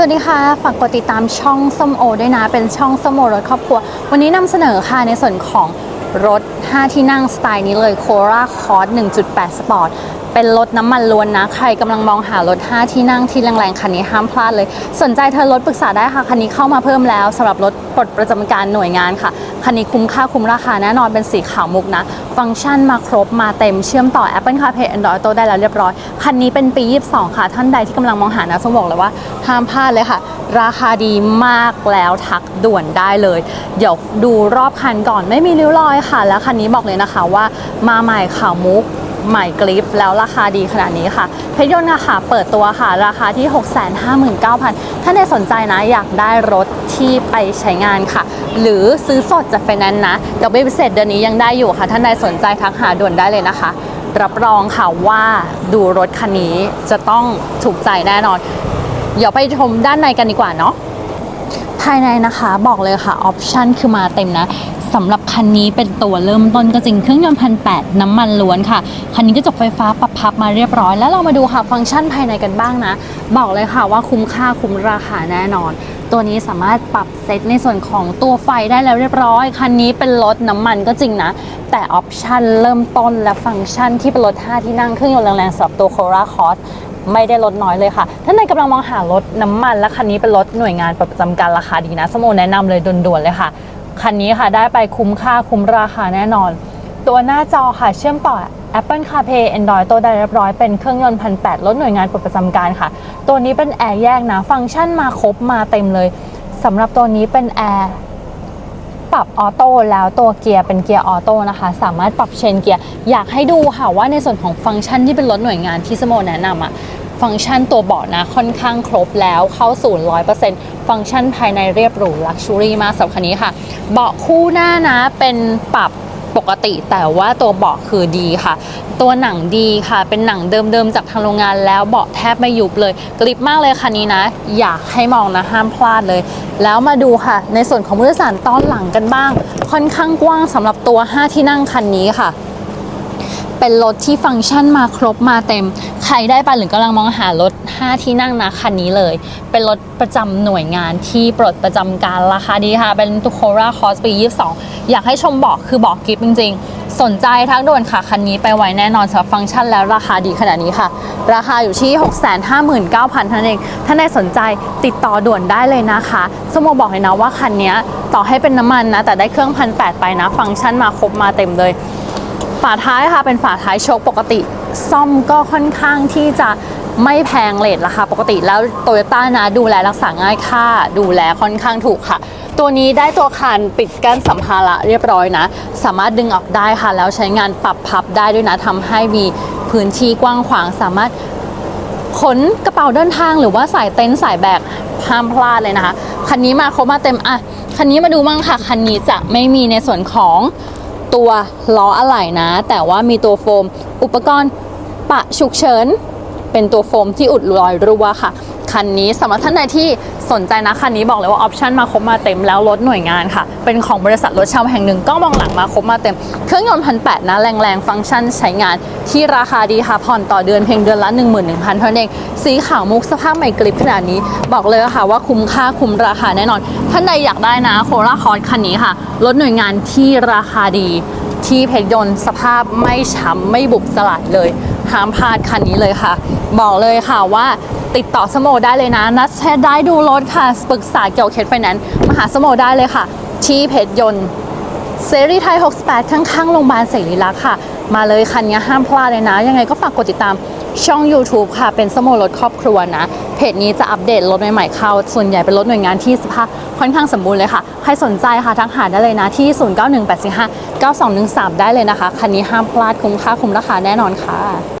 สวัสดีค่ะ ฝากกดติดตามช่องส้มโอด้วยนะ เป็นช่องส้มโอรถครอบครัว วันนี้นำเสนอค่ะในส่วนของรถ 5 ที่นั่งสไตล์นี้เลย Cora Cross 1.8 Sport เป็นรถน้ำมันล้วนนะ ใครกำลังมองหารถ 5 ที่นั่งที่แรงๆ คันนี้ห้ามพลาดเลย สนใจเธอรถปรึกษาได้ค่ะ คันนี้เข้ามาเพิ่มแล้วสำหรับรถปลดประจำการหน่วยงานค่ะ คันนี้คุ้มค่าคุ้มราคาแน่นอนเป็นสีขาวมุกนะ ฟังก์ชันมาครบมาเต็มเชื่อมต่อ Apple CarPlay Android Auto ได้แล้วเรียบร้อย คันนี้เป็นปี 22 ค่ะ ท่านใดที่กำลังมองหานะสมบอกเลยว่าห้ามพลาดเลยค่ะ ราคาดีมากแล้วทักด่วนได้เลย เดี๋ยวดูรอบคันก่อนไม่มีริ้วรอยค่ะ แล้วคันนี้บอกเลยนะคะว่ามาใหม่ขาวมุก ใหม่กริปแล้วราคาดีขนาดนี้ค่ะเพชรยนต์ค่ะเปิดตัวค่ะ ราคาที่ 659,000 ถ้าในสนใจนะอยากได้รถที่ไปใช้งานค่ะ หรือซื้อสดจากไฟแนนซ์นะดอกเบี้ยพิเศษเดือนนี้ยังได้อยู่ค่ะ ท่านใดสนใจทักหาด่วนได้เลยนะคะ รับรองค่ะว่าดูรถคันนี้จะต้องถูกใจแน่นอน เดี๋ยวไปชมด้านในกันดีกว่าเนาะภายในนะคะบอกเลยค่ะ ออปชันคือมาเต็มนะ สำหรับคันนี้เป็นตัวเริ่มต้นก็จริงเครื่องยนต์พันแน้ำมันล้วนค่ะ คันนี้กระจกไฟฟ้าปรับพับมาเรียบร้อย แล้วเรามาดูค่ะฟังก์ชันภายในกันบ้างนะ บอกเลยค่ะว่าคุ้มค่าคุ้มราคาแน่นอน ตัวนี้สามารถปรับเซตในส่วนของตัวไฟได้แล้วเรียบร้อย คันนี้เป็นรถน้ำมันก็จริงนะ แต่ออปชันเริ่มต้นและฟังก์ชันที่เป็นรถ 5 ที่นั่งเครื่องยนต์แรงๆสำหรับตัว Corolla Cross ไม่ได้ลดน้อยเลยค่ะถ้าในกำลังมองหารถน้ำมันและคันนี้เป็นรถหน่วยงานประจำการราคาดีนะสโมแนะนำเลยด่วนๆเลยค่ะ คันนี้ค่ะได้ไปคุ้มค่าคุ้มราคาแน่นอน ตัวหน้าจอค่ะเชื่อมต่อ Apple CarPlay Android ตัวได้เรียบร้อยเป็นเครื่องยนต์พันแรถหน่วยงานประจำการค่ะ ตัวนี้เป็นแอร์แยกนะ ฟังก์ชันมาครบมาเต็มเลยสำหรับตัวนี้เป็นแอร์ ปรับออโต้แล้วตัวเกียร์เป็นเกียร์ออโต้นะคะ สามารถปรับเชนเกียร์ อยากให้ดูค่ะว่าในส่วนของฟังก์ชันที่เป็นรถหน่วยงานที่สโมแนะนำอะฟังก์ชันตัวเบาะนะค่อนข้างครบแล้วเข้าศูนย์ร้อยเปอร์เซ็นต์ฟังก์ชันภายในเรียบหรูลักชัวรี่มากสำหรับคันนี้ค่ะ เบาะคู่หน้านะเป็นปรับ ปกติ แต่ว่าตัวเบาะคือดีค่ะ ตัวหนังดีค่ะ เป็นหนังเดิมๆจากทางโรงงานแล้วเบาะแทบไม่ยุบเลย กริบมากเลยคันนี้นะ อยากให้มองนะห้ามพลาดเลย แล้วมาดูค่ะ ในส่วนของผู้โดยสารตอนหลังกันบ้าง ค่อนข้างกว้างสำหรับตัว 5 ที่นั่งคันนี้ค่ะ เป็นรถที่ฟังก์ชันมาครบมาเต็ม ใครได้ไปหรือกำลังมองหารถ 5 ที่นั่งนะคันนี้เลย เป็นรถประจำหน่วยงานที่ปลดประจำการราคาดีค่ะ เป็นตุโคราคอสปี 22 อยากให้ชมบอกคือบอกกิฟจริง ๆ สนใจทักด่วนค่ะ คันนี้ไปไวแน่นอนสำหรับฟังก์ชันแล้วราคาดีขนาดนี้ค่ะ ราคาอยู่ที่ 659,000ท่านเองถ้านในสนใจติดต่อด่วนได้เลยนะคะสมโมบอกเลยนะว่าคันนี้ต่อให้เป็นน้ำมันนะแต่ได้เครื่องพันแไปนะ ฟังก์ชันมาครบมาเต็มเลย ฝาท้ายค่ะเป็นฝาท้ายโชคปกติ ซ่อมก็ค่อนข้างที่จะไม่แพงเลทราคาปกติแล้วโตโยต้านะดูแลรักษาง่ายค่าดูแลค่อนข้างถูกค่ะ ตัวนี้ได้ตัวคานปิดกั้นสัมภาระเรียบร้อยนะ สามารถดึงออกได้ค่ะ แล้วใช้งานปรับพับได้ด้วยนะทำให้มีพื้นที่กว้างขวางสามารถขนกระเป๋าเดินทางหรือว่าสายเต็นท์สายแบกห้ามพลาดเลยนะคะ คันนี้มาครบมาเต็มอะคันนี้มาดูมั่งค่ะ คันนี้จะไม่มีในส่วนของ ตัวล้ออะไหล่นะ แต่ว่ามีตัวโฟม อุปกรณ์ปะฉุกเฉิน เป็นตัวโฟมที่อุดรอยรั่วค่ะ คันนี้สำหรับท่านใดที่สนใจนะคันนี้บอกเลยว่าออปชันมาครบมาเต็มแล้วรถหน่วยงานค่ะ เป็นของบริษัทรถเช่าแห่งหนึ่งกล้องมองหลังมาครบมาเต็ม เครื่องยนต์พันแปดนะแรงๆฟังก์ชันใช้งาน ที่ราคาดีค่ะผ่อนต่อเดือนเพียงเดือนละ 11,000เท่านั้นเองสีขาวมุกสภาพใหม่กริบขนาดนี้ บอกเลยค่ะว่าคุ้มค่าคุ้มราคาแน่นอน ท่านใดอยากได้นะโคราคอร์คันนี้ค่ะรถหน่วยงานที่ราคาดีที่เพชรยนต์สภาพไม่ช้ำไม่บุบสลัดเลยห้ามพลาดคันนี้เลยค่ะ บอกเลยค่ะว่า ติดต่อสโมได้เลยนะ นัดแชทได้ดูรถค่ะ ปรึกษาเกี่ยวกับเคสไฟแนนซ์มาหาสโมได้เลยค่ะ ที่เพชรยนต์เซรีไทย 68 ข้างๆโรงพยาบาลเสรีรักษ์ค่ะ มาเลยคันนี้ห้ามพลาดเลยนะ ยังไงก็ฝากกดติดตามช่อง YouTube ค่ะ เป็นสโมรถครอบครัวนะ เพจนี้จะอัปเดตรถใหม่ๆเข้า ส่วนใหญ่เป็นรถหน่วยงานที่สภาพค่อนข้างสมบูรณ์เลยค่ะ ใครสนใจค่ะทักหาได้เลยนะ ที่ 0918459213 ได้เลยนะคะ คันนี้ห้ามพลาดคุ้มค่าคุ้มราคาแน่นอนค่ะ